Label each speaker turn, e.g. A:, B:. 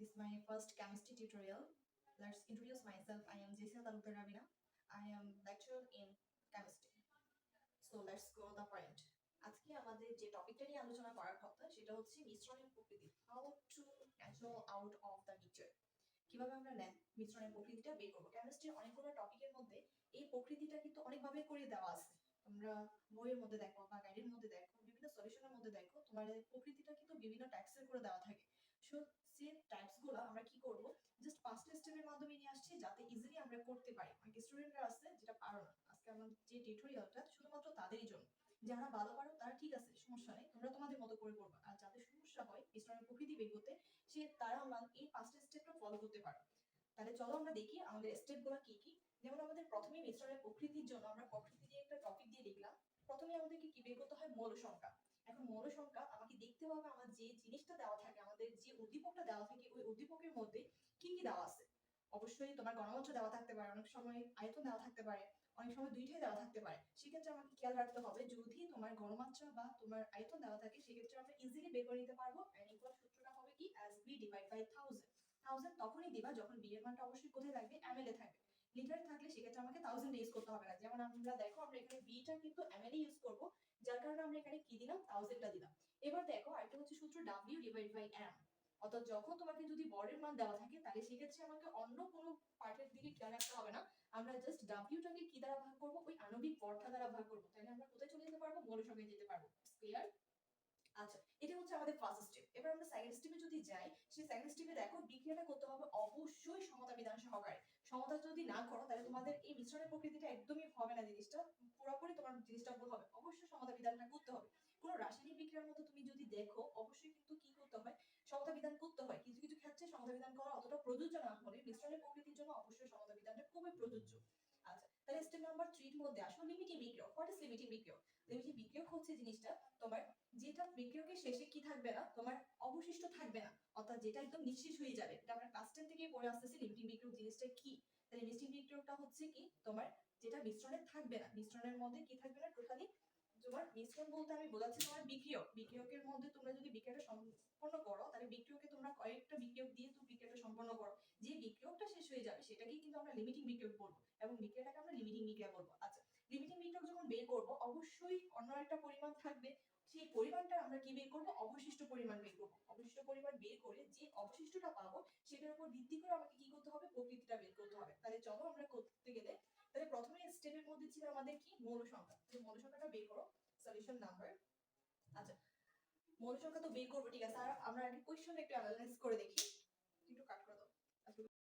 A: This is my first chemistry tutorial. Let's introduce myself. I am Jaisal Talukdar. I am lecturer in chemistry. So, let's go the point. আজকে আমাদের যে টপিকটা নিয়ে আলোচনা করার কথা, সেটা হচ্ছে মিশ্রণের প্রকৃতি how to natural out of the mixture কীভাবে আমরা মিশ্রণের প্রকৃতিটা বের করব কেমিস্ট্রির অনেকগুলো টপিকের মধ্যে এই প্রকৃতিটা কিন্তু অনেকভাবে করে দেওয়া আছে তোমরা বইয়ের মধ্যে দেখো বা গাইডের মধ্যে দেখো, বিভিন্ন সলিউশনের মধ্যে দেখো তোমার প্রকৃতিটা কিন্তু বিভিন্ন টাইপসের করে দেওয়া থাকে সো সেই টাইপসগুলো আমরা কি করব? জাস্ট পাঁচটা স্টেপের মাধ্যমে নিয়ে আসছি যাতে ইজিলি আমরা করতে পারি। অনেক স্টুডেন্টরা আছে যেটা পারো না। আজকে আমার যে টিউটোরিয়ালটা শুধুমাত্র তাদেরই জন্য। যারা ভালো পারো তারা ঠিক আছে সমস্যা নেই। তোমরা তোমাদের মতো করে করবে। আর যাদের সমস্যা হয় মিশ্রণের প্রকৃতি বের করতে সে তারা আমরা এই পাঁচটা স্টেপটা ফলো করতে পারো। তাহলে চলো আমরা দেখি আমাদের স্টেপগুলো কি কি। যেমন আমাদের প্রথমে মিশ্রণের প্রকৃতির জন্য আমরা প্রকৃতি দিয়ে একটা টপিক দিয়ে লিখলাম। প্রথমে আমাদেরকে কি বের করতে হয়? মৌল সংখ্যা। এখন মৌল সংখ্যা আমাকে দেখতে হবে আমার যে জিনিসটা দেওয়া থাকে আমাদের যে উদ্দীপকটা দেওয়া থাকে, ওই উদ্দীপকের মধ্যে কি কি দেওয়া আছে? অবশ্যই তোমার গণমঞ্চ দেওয়া থাকতে পারে, অনেক সময় আয়তন দেওয়া থাকতে পারে, অনেক সময় দুইটাই দেওয়া থাকতে পারে। সেক্ষেত্রে আমাকে খেয়াল রাখতে হবে, যদি তোমার গণমাত্রা বা তোমার আয়তন দেওয়া থাকে, সেক্ষেত্রে আমরা ইজিলি বের করে নিতে পারব। ইকুয়াল সূত্রটা হবে কি? As B divide by thousand thousand তখনই দিবা যখন বি এর মানটা অবশ্যই কোথায় থাকবে? এমএল এ থাকবে। লিটারে থাকলে সেক্ষেত্রে আমাকে থাউজেন্ড ইউজ করতে হবে না। যেমন আমরা দেখো, আমরা এখানে বিটা কিন্তু এমএল ইউজ করব, যার কারণে আমরা এখানে কি দিলাম? থাউজেন্ডটা দিলাম। এবার দেখো আরেকটা হচ্ছে সূত্র ডাব্লিউ ডিভাইড বাই এম অর্থাৎ যখন তোমাকে যদি বরের মান দেওয়া থাকে, তাহলে সেক্ষেত্রে আমাকে অন্য কোনো পার্টের দিকে খেয়াল রাখতে হবে না। আমরা জাস্ট ডাব্লিউটাকে কি দ্বারা ভাগ করব? ওই আণবিক ভরটা দ্বারা ভাগ করব। তাহলে আমরা কোথায় চলে যেতে পারব? মৌল সংখ্যায় যেতে পারব। ক্লিয়ার আচ্ছা এটা হচ্ছে আমাদের ফার্স্ট স্টেপ এবার আমরা সেকেন্ড স্টেপে যদি যাই, সেই সেকেন্ড স্টেপে দেখো বিক্রিয়াটা করতে হবে অবশ্যই সমতা বিধান সহকারে। সমতা যদি না করো, তাহলে তোমাদের এই মিশ্রণের প্রকৃতিটা একদমই হবে না জিনিসটা। পুরোপুরি তোমার জিনিসটা ভুল হবে। অবশ্যই সমতা বিধানটা করতে হবে। কোনো রাসায়নিক বিক্রিয়ার মতো তুমি যদি দেখো, অবশ্যই কিন্তু কি করতে হয়? সমতা বিধান করতে হয়। কিছু কিছু ক্ষেত্রে সমতা বিধান করা অতটা প্রযোজ্য না হলে মিশ্রণের প্রকৃতির জন্য অবশ্যই সমতা বিধানটা খুবই প্রযোজ্য। আচ্ছা তাহলে স্টেপ নাম্বার থ্রির মধ্যে আসো লিমিটিং বিক্রিয়ক। হোয়াট ইজ লিমিটিং বিক্রিয়ক? লিমিটিং বিক্রিয়ক হচ্ছে জিনিসটা তোমার যেটা বিক্রিয়কের শেষে কি থাকবে না, তোমার অবশিষ্ট থাকবে না, অর্থাৎ যেটা একদম নিঃশেষ হয়ে যাবে। এটা আমরা ক্লাস টেন থেকে পড়ে আসতেছি লিমিটিং বিক্রিয়ক জিনিসটা কি? তাহলে লিমিটিং বিক্রিয়কটা হচ্ছে কি তোমার যেটা মিশ্রণে থাকবে না, মিশ্রণের মধ্যে কি থাকবে না টোটালি তোমার মিশ্রণ বলতে আমি বোঝাচ্ছি তোমার বিক্রিয়ক। বিক্রিয়কের মধ্যে তোমরা যদি বিক্রিয়াটা সম্পন্ন করো, তাহলে বিক্রিয়কে তোমরা কয়েকটা বিক্রিয়ক দিয়ে তুমি বিক্রিয়াটা সম্পন্ন করো। যে বিক্রিয়কটা শেষ হয়ে যাবে, সেটাকেই কিন্তু আমরা লিমিটিং বিক্রিয়ক বলব এবং বিক্রিয়াটাকে আমরা লিমিটিং বিক্রিয়া বলব। আচ্ছা লিমিটিং বিক্রিয়ক যখন বের করব, অবশ্যই অন্য একটা পরিমাণ থাকবে। সেই পরিমাণটা আমরা কি বের করব? অবশিষ্ট পরিমাণ বের করব। অবশিষ্ট পরিমাণ বের করে যে অবশিষ্টটা পাবো, সেটার উপর ভিত্তি করে আমাকে কি করতে হবে? প্রকৃতিটা বের করতে হবে। তাহলে চলো আমরা করতে গেলে তাহলে প্রথমে স্টেপের মধ্যে ছিল আমাদের কি? মৌল সংখ্যা মৌল সংখ্যাটা বের করো সলিউশন নাম্বার আচ্ছা মৌল সংখ্যা তো বের করব, ঠিক আছে। আর আমরা আগে কোয়েশ্চন একটু অ্যানালাইজ করে দেখি। একটু কাট করে দাও।